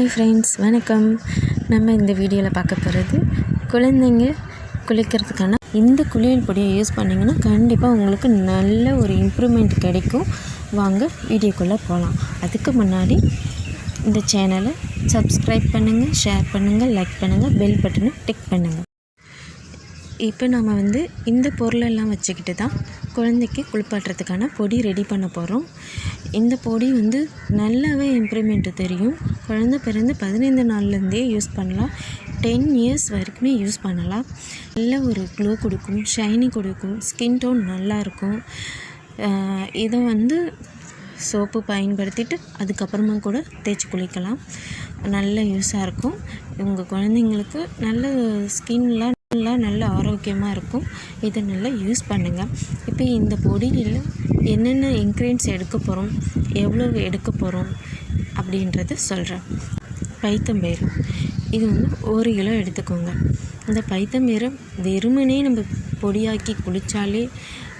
Hi friends வணக்கம். நம்ம இந்த வீடியோவில் பார்க்க போகிறது குழந்தைங்க குளிக்கிறதுக்கான இந்த குளியல் பொடியை யூஸ் பண்ணிங்கன்னா கண்டிப்பாக உங்களுக்கு நல்ல ஒரு இம்ப்ரூவ்மெண்ட் கிடைக்கும். வாங்க வீடியோக்குள்ளே போகலாம் அதுக்கு முன்னாடி இந்த சேனலை சப்ஸ்கிரைப் பண்ணுங்கள் ஷேர் பண்ணுங்கள் லைக் பண்ணுங்கள் பெல் பட்டனை டிக் பண்ணுங்கள் இப்போ நம்ம வந்து இந்த பொருளெல்லாம் வச்சுக்கிட்டு தான் குழந்தைக்கு குளிப்பாட்டுறதுக்கான பொடி ரெடி பண்ண போகிறோம் இந்த பொடி வந்து நல்லாவே இம்ப்ரூவ்மெண்ட்டு தெரியும். குழந்த பிறந்து பதினைந்து நாள்லேருந்தே யூஸ் பண்ணலாம். டென் இயர்ஸ் வரைக்குமே யூஸ் பண்ணலாம். நல்ல ஒரு க்ளோ கொடுக்கும் ஷைனி கொடுக்கும் ஸ்கின் டோன் நல்லாயிருக்கும் இதை வந்து சோப்பு பயன்படுத்திட்டு அதுக்கப்புறமா கூட தேய்ச்சி குளிக்கலாம். நல்ல யூஸாக இருக்கும். உங்கள் குழந்தைங்களுக்கு நல்ல ஸ்கின்லாம் நல்லா நல்ல ஆரோக்கியமாக இருக்கும். இதை நல்லா யூஸ் பண்ணுங்கள் இப்போ இந்த பொடியில் என்னென்ன இன்க்ரீடியன்ஸ் எடுக்க போகிறோம் எவ்வளோ எடுக்க போகிறோம் அப்படின்றத சொல்கிறேன் பைத்தம்பயிறு இது வந்து ஒரு கிலோ எடுத்துக்கோங்க. இந்த பைத்தம்பயிரை வெறுமனே நம்ம பொடியாக்கி குளித்தாலே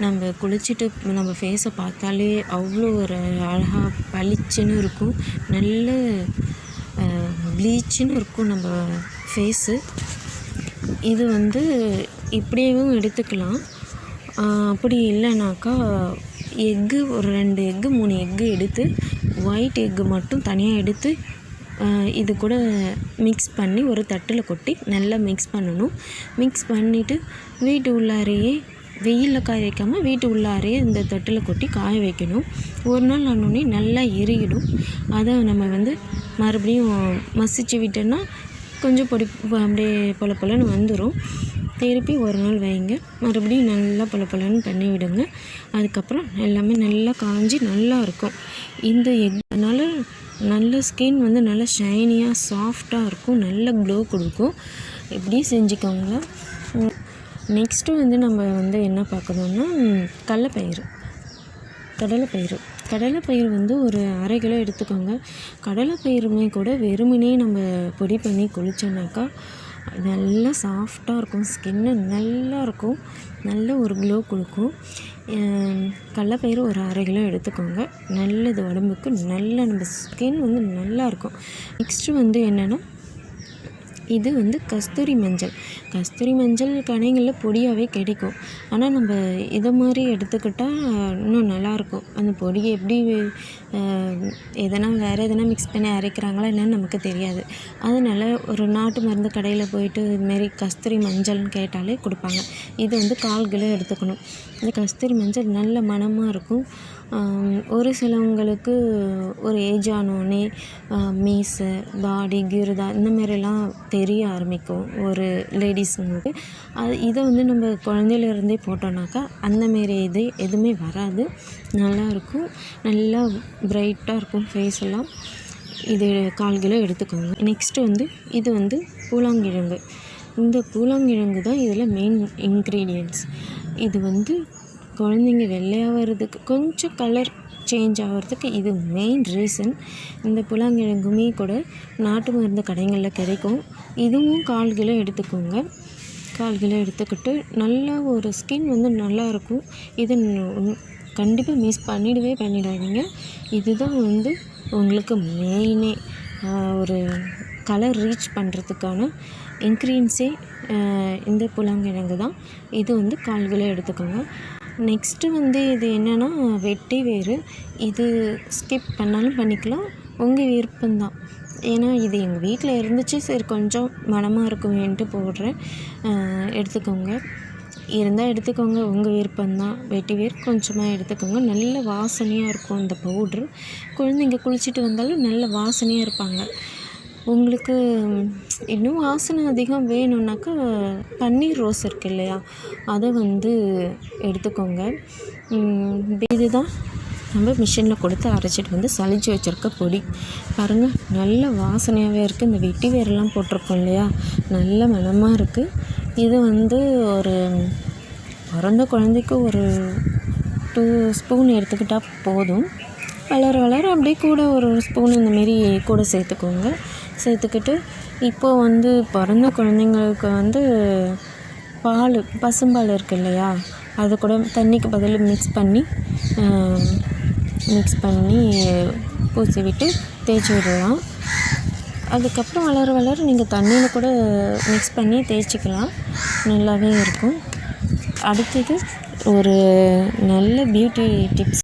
நம்ம குளிச்சுட்டு நம்ம ஃபேஸை பார்த்தாலே அவ்வளோ ஒரு அழகாக பளிச்சுன்னு இருக்கும். நல்ல ப்ளீச்சுன்னு இருக்கும் நம்ம ஃபேஸு இது வந்து இப்படியேவும் எடுத்துக்கலாம். அப்படி இல்லைனாக்கா எக்கு ஒரு ரெண்டு எக்கு மூணு எக்கு எடுத்து ஒயிட் எக்கு மட்டும் தனியாக எடுத்து இது கூட மிக்ஸ் பண்ணி ஒரு தட்டில் கொட்டி நல்லா மிக்ஸ் பண்ணணும். மிக்ஸ் பண்ணிவிட்டு வீட்டு உள்ளாரையே வெயிலில் காய வைக்காமல் வீட்டு உள்ளாரையே இந்த தட்டில் கொட்டி காய வைக்கணும். ஒரு நாள் ஆனோடனே நல்லா எரியிடும். அதை நம்ம வந்து மறுபடியும் மசிச்சு விட்டோன்னா கொஞ்சம் பொடி அப்படியே பொல பொலன்னு வந்துடும் திருப்பி ஒரு நாள் வைங்க. மறுபடியும் நல்லா பொல பொலன்னு பண்ணி விடுங்க. அதுக்கப்புறம் எல்லாமே நல்லா காஞ்சி நல்லா இருக்கும். இந்த எக்னால நல்ல ஸ்கின் வந்து நல்லா ஷைனியாக சாஃப்டாக இருக்கும். நல்ல க்ளோ கொடுக்கும். இப்படி செஞ்சுக்கோங்க. நெக்ஸ்ட்டு வந்து நம்ம வந்து என்ன பார்க்கணுன்னா கடலப்பயிறு. கடலைப்பயிறு. கடலைப்பயிறு வந்து ஒரு அரை கிலோ எடுத்துக்கோங்க. கடலைப்பயிறுமே கூட வெறுமனே நம்ம பொடி பண்ணி குளித்தோன்னாக்கா நல்லா சாஃப்டாக இருக்கும். ஸ்கின்னு நல்லா இருக்கும். நல்ல ஒரு க்ளோ கொடுக்கும். கடலப்பயிறு ஒரு அரை கிலோ எடுத்துக்கோங்க. நல்லது உடம்புக்கு நல்ல நம்ம ஸ்கின் வந்து நல்லாயிருக்கும் நெக்ஸ்ட்டு வந்து என்னென்னா இது வந்து கஸ்தூரி மஞ்சள். கஸ்தூரி மஞ்சள் கடைகளில் பொடியாகவே கிடைக்கும். ஆனால் நம்ம இதை மாதிரி எடுத்துக்கிட்டால் இன்னும் நல்லாயிருக்கும் அந்த பொடியை எப்படி எதனா வேறு எதனா மிக்ஸ் பண்ணி அரைக்கிறாங்களா என்னன்னு நமக்கு தெரியாது. அதனால் ஒரு நாட்டு மருந்து கடையில் போயிட்டு இதுமாரி கஸ்தூரி மஞ்சள்னு கேட்டாலே கொடுப்பாங்க. இது வந்து கால் கிலோ எடுத்துக்கணும். இந்த கஸ்தூரி மஞ்சள் நல்ல மணமாக இருக்கும். ஒரு சிலவங்களுக்கு ஒரு ஏஜ் ஆனோடனே மீசை பாடி கிருதா இந்த மாதிரிலாம் தெரிய ஆரம்பிக்கும். ஒரு லேடிஸுங்களுக்கு அது இதை வந்து நம்ம குழந்தையிலேருந்தே போட்டோம்னாக்கா அந்தமாரி இது எதுவுமே வராது. நல்லாயிருக்கும் நல்லா பிரைட்டாக இருக்கும் ஃபேஸ் எல்லாம். இது கால் கிலோ எடுத்துக்கோங்க. நெக்ஸ்ட்டு வந்து இது வந்து பூலாங்கிழங்கு. இந்த பூலாங்கிழங்கு தான் இதில் மெயின் இன்க்ரீடியன்ட்ஸ் இது வந்து குழந்தைங்க வெள்ளையாகிறதுக்கு கொஞ்சம் கலர் சேஞ்ச் ஆகிறதுக்கு இது மெயின் ரீசன் இந்த புலாங்கிழங்குமே கூட நாட்டு மருந்து கடைகளில் கிடைக்கும். இதுவும் கால் கிலோ எடுத்துக்கோங்க. கால் கிலோ எடுத்துக்கிட்டு நல்லா ஒரு ஸ்கின் வந்து நல்லாயிருக்கும் இது கண்டிப்பாக மிஸ் பண்ணிடவே பண்ணிடாதீங்க. இதுதான் வந்து உங்களுக்கு மெயினே ஒரு கலர் ரீச் பண்ணுறதுக்கான இன்க்ரீன்ஸே இந்த புலாங்கிழங்கு தான் இது வந்து கால் கிலோ எடுத்துக்கோங்க. நெக்ஸ்ட்டு வந்து இது என்னென்னா வெட்டி வேறு இது ஸ்கிப் பண்ணாலும் பண்ணிக்கலாம். உங்கள் விருப்பம்தான். ஏன்னா இது எங்கள் வீட்டில் இருந்துச்சு. சரி கொஞ்சம் மனமாக இருக்குமேன்ட்டு போடுறேன். எடுத்துக்கோங்க. இருந்தால் எடுத்துக்கோங்க. உங்கள் விருப்பம்தான். வெட்டி வேர் கொஞ்சமாக எடுத்துக்கோங்க. நல்ல வாசனையாக இருக்கும் இந்த பவுட்ரு குழந்தைங்க குளிச்சுட்டு வந்தாலும் நல்ல வாசனையாக இருப்பாங்க. உங்களுக்கு இன்னும் வாசனை அதிகம் வேணும்னாக்கா பன்னீர் ரோஸ் இருக்கு இல்லையா? அதை வந்து எடுத்துக்கோங்க. இதுதான் நம்ம மிஷினில் கொடுத்து அரைச்சிட்டு வந்து சளிச்சு வச்சுருக்க பொடி. பாருங்கள் நல்ல வாசனையாகவே இருக்குது இந்த வெட்டி வேரெல்லாம் போட்டிருக்கோம் இல்லையா? நல்ல மனமாக இருக்குது இது வந்து ஒரு பிறந்த குழந்தைக்கு ஒரு டூ ஸ்பூன் எடுத்துக்கிட்டால் போதும். வளர வளர அப்படியே கூட ஒரு ஸ்பூன் இந்தமாரி கூட சேர்த்துக்கோங்க. சேர்த்துக்கிட்டு இப்போது வந்து பிறந்த குழந்தைங்களுக்கு வந்து பால் பசும்பால் இருக்குது இல்லையா? அது கூட தண்ணிக்கு பதில் மிக்ஸ் பண்ணி மிக்ஸ் பண்ணி பூசி விட்டு தேய்ச்சி விடலாம். அதுக்கப்புறம் வளர வளர நீங்கள் தண்ணியில் கூட மிக்ஸ் பண்ணி தேய்ச்சிக்கலாம். நல்லாவே இருக்கும். அடுத்தது ஒரு நல்ல பியூட்டி டிப்ஸ்